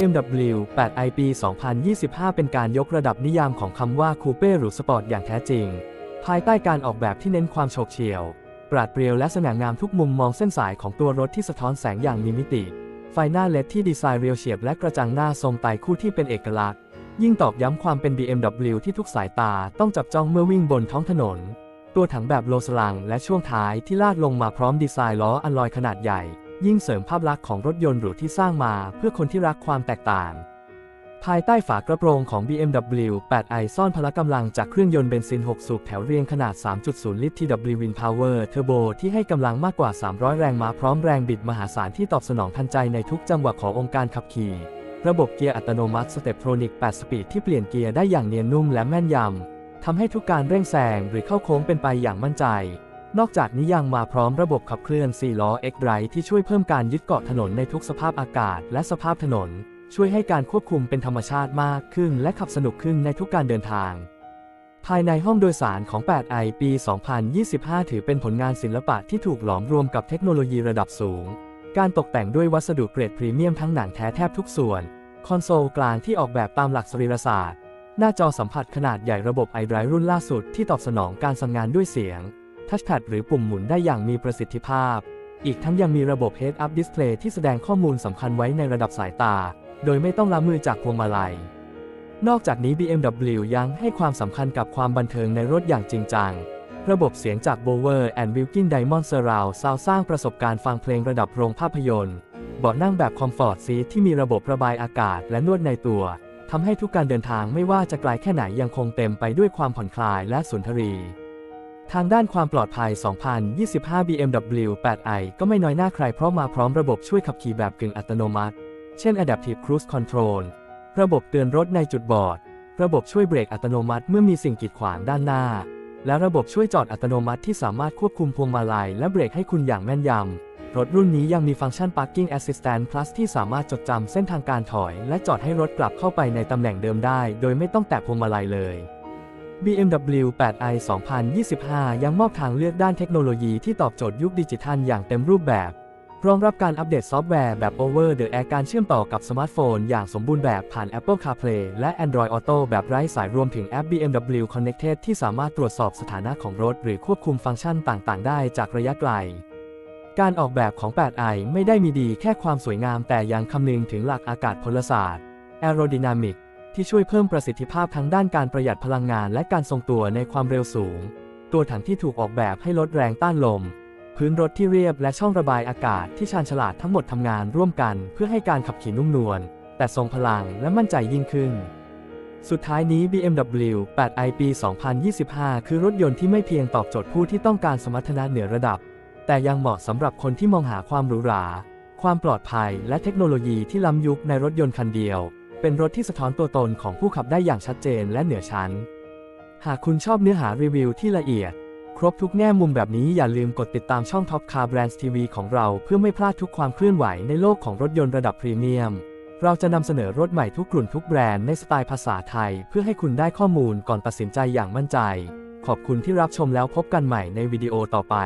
BMW 8i ปี 2025 เป็นการยกระดับนิยามของคำว่าคูเป้หรือสปอร์ตอย่างแท้จริง ภายใต้การออกแบบที่เน้นความโฉบเฉี่ยว ปราดเปรียวและสง่างามทุกมุมมองเส้นสายของตัวรถที่สะท้อนแสงอย่างมีมิติ ไฟหน้าเลดที่ดีไซน์เรียวเฉียบและกระจังหน้าทรงไตคู่ที่เป็นเอกลักษณ์ ยิ่งตอกย้ำความเป็น BMW ที่ทุกสายตาต้องจับจ้องเมื่อวิ่งบนท้องถนน ตัวถังแบบโลสลังและช่วงท้ายที่ลาดลงมาพร้อมดีไซน์ล้ออัลลอยขนาดใหญ่ ยิ่งเสริมภาพลักษณ์ของรถยนต์หรูที่สร้างมาเพื่อคนที่รักความแตกต่าง ภายใต้ฝากระโปรงของ BMW 8i ซ่อนพละกำลังจากเครื่องยนต์เบนซิน 6 สูบแถวเรียงขนาด 3.0 ลิตร TW Win Power Turbo ที่ให้กำลังมากกว่า 300 แรงม้าพร้อมแรงบิดมหาศาลที่ตอบสนองทันใจในทุกจังหวะขององค์การขับขี่ ระบบเกียร์อัตโนมัติ Steptronic 8สปีดที่เปลี่ยนเกียร์ได้อย่างเนียนนุ่มและแม่นยำทำให้ทุกการเร่งแซงหรือเข้าโค้งเป็นไปอย่างมั่นใจ นอกจากนี้ยังมาพร้อมระบบขับเคลื่อน 4 ล้อ X-Drive ที่ช่วยเพิ่มการยึดเกาะถนนในทุกสภาพอากาศและสภาพถนน ช่วยให้การควบคุมเป็นธรรมชาติมากขึ้น และขับสนุกขึ้นในทุกการเดินทาง ภายในห้องโดยสารของ 8i ปี 2025 ถือเป็นผลงานศิลปะที่ถูกหลอมรวมกับเทคโนโลยีระดับสูง การตกแต่งด้วยวัสดุเกรดพรีเมียมทั้งหนังแท้แทบทุกส่วน คอนโซลกลางที่ออกแบบตามหลักสรีรศาสตร์ หน้าจอสัมผัสขนาดใหญ่ระบบ iDrive รุ่นล่าสุดที่ตอบสนองการสั่งงานด้วยเสียง ทัชแพดหรือปุ่มหมุนได้อย่างมีประสิทธิภาพ อีกทั้งยังมีระบบ Head-Up Display ที่แสดงข้อมูลสำคัญไว้ในระดับสายตา โดยไม่ต้องละมือจากพวงมาลัย นอกจากนี้ BMW ยังให้ความสำคัญกับความบันเทิงในรถอย่างจริงจัง ระบบเสียงจาก Bower and Wilkin Diamond Surround Sound สร้างประสบการณ์ฟังเพลงระดับโรงภาพยนตร์เบาะนั่งแบบคอมฟอร์ตซีทที่มีระบบระบายอากาศและนวดในตัวทำให้ทุกการเดินทางไม่ว่าจะไกลแค่ไหนยังคงเต็มไปด้วยความผ่อนคลายและสุนทรี ทางด้านความปลอดภัย 2025 BMW 8i ก็ไม่น้อยหน้าใครเพราะมาพร้อมระบบช่วยขับขี่แบบกึ่งอัตโนมัติ เช่น Adaptive Cruise Control ระบบเตือนรถในจุดบอด ระบบช่วยเบรกอัตโนมัติเมื่อมีสิ่งกีดขวางด้านหน้า และระบบช่วยจอดอัตโนมัติที่สามารถควบคุมพวงมาลัยและเบรกให้คุณอย่างแม่นยำ รถรุ่นนี้ยังมีฟังก์ชัน Parking Assistant Plus ที่สามารถจดจำเส้นทางการถอย และจอดให้รถกลับเข้าไปในตำแหน่งเดิมได้ โดยไม่ต้องแตะพวงมาลัยเลย BMW 8i 2025 ยังมอบทางเลือกด้านเทคโนโลยีที่ตอบโจทย์ยุคดิจิทัลอย่างเต็มรูปแบบ รองรับการอัปเดตซอฟต์แวร์แบบ Over the Air การเชื่อมต่อกับสมาร์ทโฟนอย่างสมบูรณ์แบบผ่าน Apple CarPlay และ Android Auto แบบไร้สายรวมถึงแอป BMW Connected ที่สามารถตรวจสอบสถานะของรถ หรือควบคุมฟังก์ชันต่างๆ ได้จากระยะไกล การออกแบบของ 8i ไม่ได้มีดีแค่ความสวยงามแต่ยังคำนึงถึงหลักอากาศพลศาสตร์ Aerodynamic ที่ช่วยเพิ่มประสิทธิภาพทั้งด้านการประหยัดพลังงานและการทรงตัวในความเร็วสูง ตัวถังที่ถูกออกแบบให้ลดแรงต้านลม พื้นรถที่เรียบและช่องระบายอากาศที่ชาญฉลาดทั้งหมดทำงานร่วมกันเพื่อให้การขับขี่นุ่มนวลแต่ทรงพลังและมั่นใจยิ่งขึ้น สุดท้ายนี้ BMW 8i ปี 2025 คือรถยนต์ที่ไม่เพียงตอบโจทย์ผู้ที่ต้องการสมรรถนะเหนือระดับ แต่ยังเหมาะสำหรับคนที่มองหาความหรูหรา ความปลอดภัย และเทคโนโลยีที่ล้ำยุคในรถยนต์คันเดียว เป็นรถที่สะท้อนตัวตนของผู้ขับได้อย่างชัดเจนและเหนือชั้น หากคุณชอบเนื้อหารีวิวที่ละเอียด ครบทุกแง่มุมแบบนี้อย่าลืมกดติดตามช่อง Top Car Brands TV ของเราเพื่อไม่พลาดทุกความเคลื่อนไหวในโลกของรถยนต์ระดับพรีเมียม เราจะนำเสนอรถใหม่ทุกกลุ่นทุกแบรนด์ในสไตล์ภาษาไทย เพื่อให้คุณได้ข้อมูลก่อนตัดสินใจอย่างมั่นใจ ขอบคุณที่รับชมแล้วพบกันใหม่ในวิดีโอต่อไป